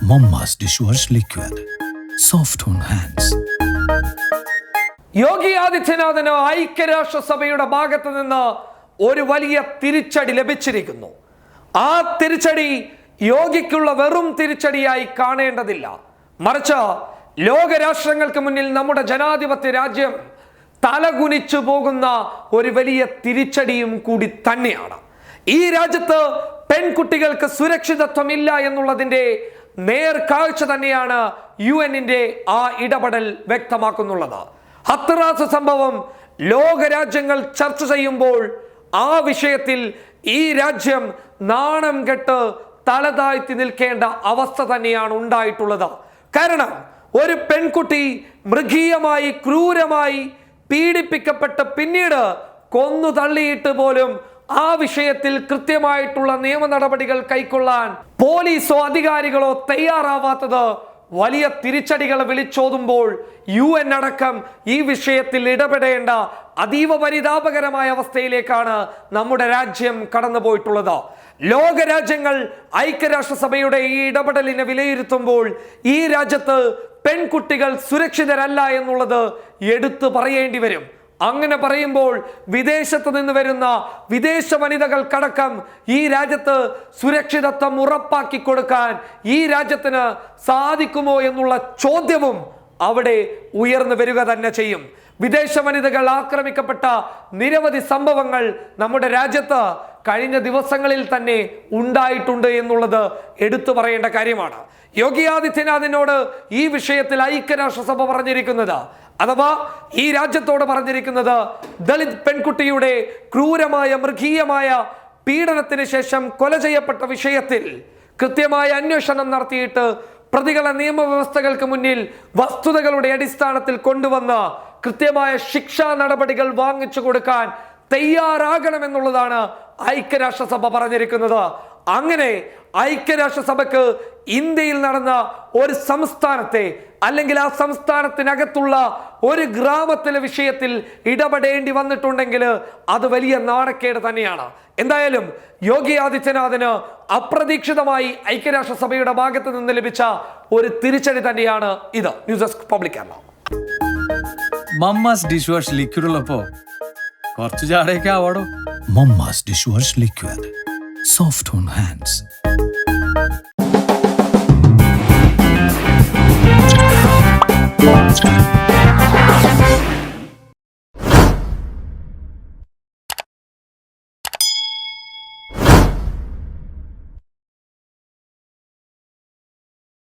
Momma's dishwash liquid. Soft on hands. യോഗി ആദിത്യനാഥിന് ഐക്യരാഷ്ട്രസഭയുടെ ഭാഗത്ത് നിന്ന് ഒരു വലിയ തിരിച്ചടി ലഭിച്ചിരിക്കുന്നു ആ തിരിച്ചടി യോഗിക്കുള്ള വെറും തിരിച്ചടിയായി കാണേണ്ടതില്ല മറിച്ച് ലോകരാഷ്ട്രങ്ങൾക്ക് മുന്നിൽ നമ്മുടെ ജനാധിപത്യ രാജ്യം തലകുനിച്ചു പോകുന്ന ഒരു വലിയ തിരിച്ചടിയും കൂടി തന്നെയാണ് ഈ രാജ്യത്ത് പെൺകുട്ടികൾക്ക് സുരക്ഷിതത്വമില്ല എന്നുള്ളതിന്റെ നേർക്കാഴ്ച തന്നെയാണ് യു എന്നിന്റെ ആ ഇടപെടൽ വ്യക്തമാക്കുന്നുള്ളത്. ഹത്രാസ് സംഭവം ലോകരാജ്യങ്ങൾ ചർച്ച ചെയ്യുമ്പോൾ ആ വിഷയത്തിൽ ഈ രാജ്യം നാണം കെട്ട് തലതാഴ്ത്തി നിൽക്കേണ്ട അവസ്ഥ തന്നെയാണ് ഉണ്ടായിട്ടുള്ളത്. കാരണം ഒരു പെൺകുട്ടി മൃഗീയമായി ക്രൂരമായി പീഡിപ്പിക്കപ്പെട്ട് പിന്നീട് കൊന്നു തള്ളിയിട്ട് പോലും ആ വിഷയത്തിൽ കൃത്യമായിട്ടുള്ള നിയമ നടപടികൾ കൈക്കൊള്ളാൻ പോലീസോ അധികാരികളോ തയ്യാറാവാത്തത് വലിയ തിരിച്ചടികൾ വിളിച്ചോതുമ്പോൾ യു എൻ അടക്കം ഈ വിഷയത്തിൽ ഇടപെടേണ്ട അതീവ പരിതാപകരമായ അവസ്ഥയിലേക്കാണ് നമ്മുടെ രാജ്യം കടന്നുപോയിട്ടുള്ളത്. ലോകരാജ്യങ്ങൾ ഐക്യരാഷ്ട്രസഭയുടെ ഈ ഇടപെടലിനെ വിലയിരുത്തുമ്പോൾ ഈ രാജ്യത്ത് പെൺകുട്ടികൾ സുരക്ഷിതരല്ല എന്നുള്ളത് എടുത്തു പറയേണ്ടി വരും. അങ്ങനെ പറയുമ്പോൾ വിദേശത്ത് നിന്ന് വരുന്ന വിദേശ വനിതകൾക്കടക്കം ഈ രാജ്യത്ത് സുരക്ഷിതത്വം ഉറപ്പാക്കി കൊടുക്കാൻ ഈ രാജ്യത്തിന് സാധിക്കുമോ എന്നുള്ള ചോദ്യവും അവിടെ ഉയർന്നു വരിക തന്നെ ചെയ്യും. വിദേശ വനിതകൾ ആക്രമിക്കപ്പെട്ട നിരവധി സംഭവങ്ങൾ നമ്മുടെ രാജ്യത്ത് കഴിഞ്ഞ ദിവസങ്ങളിൽ തന്നെ ഉണ്ടായിട്ടുണ്ട് എന്നുള്ളത് എടുത്തു പറയേണ്ട കാര്യമാണ്. യോഗി ആദിത്യനാഥിനോട് ഈ വിഷയത്തിൽ ഐക്യരാഷ്ട്രസഭ പറഞ്ഞിരിക്കുന്നത് അഥവാ ഈ രാജ്യത്തോട് പറഞ്ഞിരിക്കുന്നത് ദളിത് പെൺകുട്ടിയുടെ ക്രൂരമായ മൃഗീയമായ പീഡനത്തിന് ശേഷം കൊല ചെയ്യപ്പെട്ട വിഷയത്തിൽ കൃത്യമായ അന്വേഷണം നടത്തിയിട്ട് പ്രതികളെ നിയമവ്യവസ്ഥകൾക്ക് മുന്നിൽ വസ്തുതകളുടെ അടിസ്ഥാനത്തിൽ കൊണ്ടുവന്ന് കൃത്യമായ ശിക്ഷാ നടപടികൾ വാങ്ങിച്ചു കൊടുക്കാൻ തയ്യാറാകണമെന്നുള്ളതാണ് ഐക്യരാഷ്ട്രസഭ പറഞ്ഞിരിക്കുന്നത്. അങ്ങനെ ഐക്യരാഷ്ട്രസഭയ്ക്ക് ഇന്ത്യയിൽ നടന്ന ഒരു സംസ്ഥാനത്തെ അല്ലെങ്കിൽ ആ സംസ്ഥാനത്തിനകത്തുള്ള ഒരു ഗ്രാമത്തിലെ വിഷയത്തിൽ ഇടപെടേണ്ടി വന്നിട്ടുണ്ടെങ്കിൽ അത് വലിയ നാണക്കേട് തന്നെയാണ്. എന്തായാലും യോഗി ആദിത്യനാഥിന് അപ്രതീക്ഷിതമായി ഐക്യരാഷ്ട്രസഭയുടെ ഭാഗത്ത് നിന്ന് ലഭിച്ച ഒരു തിരിച്ചടി തന്നെയാണ് ഇത്. ന്യൂസ് ഡെസ്ക് പബ്ലിക് മമ്മാസ് കുറച്ചു ചാടയൊക്കെ ആവാടോ Momma's dishwash liquid. Soft on hands.